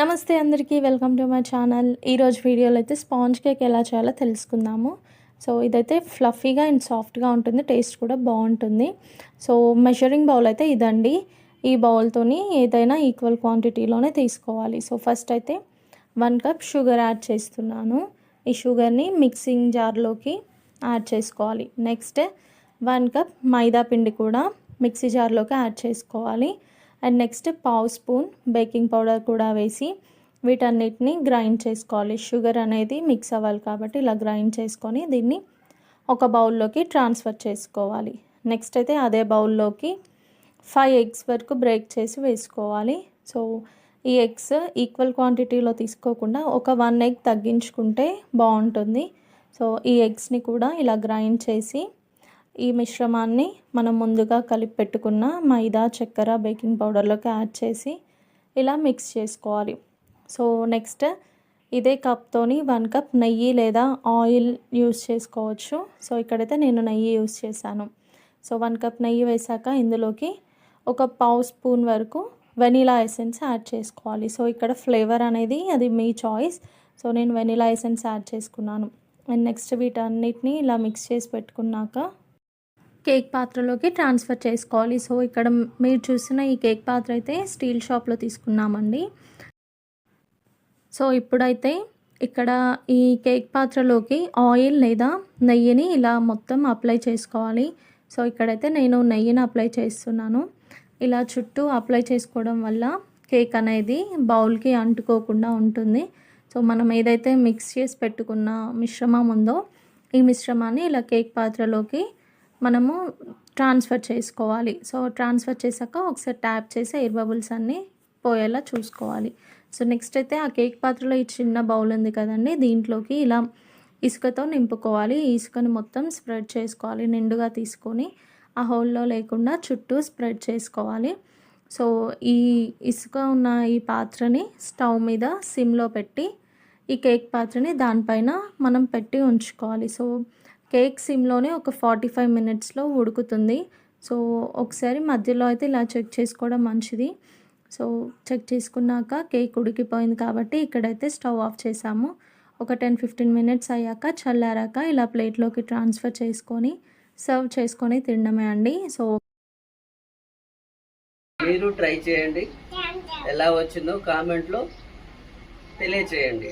నమస్తే అందరికీ welcome to my channel. ఈరోజు వీడియోలో అయితే స్పాంజ్ కేక్ ఎలా చేయాలో తెలుసుకుందాము. సో ఇదైతే ఫ్లఫీగా అండ్ సాఫ్ట్గా ఉంటుంది టేస్ట్ కూడా బాగుంటుంది. సో మెషరింగ్ బౌల్ అయితే ఇదండి. ఈ బౌల్తోని ఏదైనా ఈక్వల్ క్వాంటిటీలోనే తీసుకోవాలి. సో ఫస్ట్ అయితే వన్ కప్ షుగర్ యాడ్ చేస్తున్నాను. ఈ షుగర్ని మిక్సింగ్ జార్లోకి యాడ్ చేసుకోవాలి. నెక్స్ట్ వన్ కప్ మైదా పిండి కూడా మిక్సీ జార్లోకి యాడ్ చేసుకోవాలి. అండ్ నెక్స్ట్ పావు స్పూన్ బేకింగ్ పౌడర్ కూడా వేసి వీటన్నిటిని గ్రైండ్ చేసుకోవాలి. షుగర్ అనేది మిక్స్ అవ్వాలి కాబట్టి ఇలా గ్రైండ్ చేసుకొని దీన్ని ఒక బౌల్లోకి ట్రాన్స్ఫర్ చేసుకోవాలి. నెక్స్ట్ అయితే అదే బౌల్లోకి ఫైవ్ ఎగ్స్ వరకు బ్రేక్ చేసి వేసుకోవాలి. సో ఈ ఎగ్స్ ఈక్వల్ క్వాంటిటీలో తీసుకోకుండా ఒక వన్ ఎగ్ తగ్గించుకుంటే బాగుంటుంది. సో ఈ ఎగ్స్ని కూడా ఇలా గ్రైండ్ చేసి ఈ మిశ్రమాన్ని మనం ముందుగా కలిపి పెట్టుకున్న మైదా చక్కెర బేకింగ్ పౌడర్లోకి యాడ్ చేసి ఇలా మిక్స్ చేసుకోవాలి. సో నెక్స్ట్ ఇదే కప్తోని వన్ కప్ నెయ్యి లేదా ఆయిల్ యూస్ చేసుకోవచ్చు. సో ఇక్కడైతే నేను నెయ్యి యూస్ చేశాను. సో వన్ కప్ నెయ్యి వేసాక ఇందులోకి ఒక పావు స్పూన్ వరకు వెనీలా ఎసెన్స్ యాడ్ చేసుకోవాలి. సో ఇక్కడ ఫ్లేవర్ అనేది అది మీ చాయిస్. సో నేను వెనీలా ఎసెన్స్ యాడ్ చేసుకున్నాను. అండ్ నెక్స్ట్ వీటన్నిటిని ఇలా మిక్స్ చేసి పెట్టుకున్నాక కేక్ పాత్రలోకి ట్రాన్స్ఫర్ చేసుకోవాలి. సో ఇక్కడ మీరు చూసిన ఈ కేక్ పాత్ర అయితే స్టీల్ షాప్లో తీసుకున్నామండి. సో ఇప్పుడైతే ఇక్కడ ఈ కేక్ పాత్రలోకి ఆయిల్ లేదా నెయ్యిని ఇలా మొత్తం అప్లై చేసుకోవాలి. సో ఇక్కడైతే నేను నెయ్యిని అప్లై చేస్తున్నాను. ఇలా చుట్టూ అప్లై చేసుకోవడం వల్ల కేక్ అనేది బౌల్కి అంటుకోకుండా ఉంటుంది. సో మనం ఏదైతే మిక్స్ చేసి పెట్టుకున్న మిశ్రమం ఉందో ఈ మిశ్రమాన్ని ఇలా కేక్ పాత్రలోకి మనము ట్రాన్స్ఫర్ చేసుకోవాలి. సో ట్రాన్స్ఫర్ చేశాక ఒకసారి ట్యాప్ చేసి ఎయిర్ బబుల్స్ అన్నీ పోయేలా చూసుకోవాలి. సో నెక్స్ట్ అయితే ఆ కేక్ పాత్రలో ఈ చిన్న బౌల్ ఉంది కదండి. దీంట్లోకి ఇలా ఇసుకతో నింపుకోవాలి. ఈ ఇసుకని మొత్తం స్ప్రెడ్ చేసుకోవాలి. నిండుగా తీసుకొని ఆ హోల్లో లేకుండా చుట్టూ స్ప్రెడ్ చేసుకోవాలి. సో ఈ ఇసుక ఉన్న ఈ పాత్రని స్టవ్ మీద సిమ్లో పెట్టి ఈ కేక్ పాత్రని దానిపైన మనం పెట్టి ఉంచుకోవాలి. సో కేక్ సిమ్లోనే ఒక ఫార్టీ ఫైవ్ మినిట్స్లో ఉడుకుతుంది. సో ఒకసారి మధ్యలో అయితే ఇలా చెక్ చేసుకోవడం మంచిది. సో చెక్ చేసుకున్నాక కేక్ ఉడికిపోయింది కాబట్టి ఇక్కడైతే స్టవ్ ఆఫ్ చేసాము ఒక టెన్ ఫిఫ్టీన్ మినిట్స్ అయ్యాక చల్లారాక ఇలా ప్లేట్లోకి ట్రాన్స్ఫర్ చేసుకొని సర్వ్ చేసుకొని తినడమే అండి. సో మీరు ట్రై చేయండి. ఎలా వచ్చిందో కామెంట్లో తెలియచేయండి.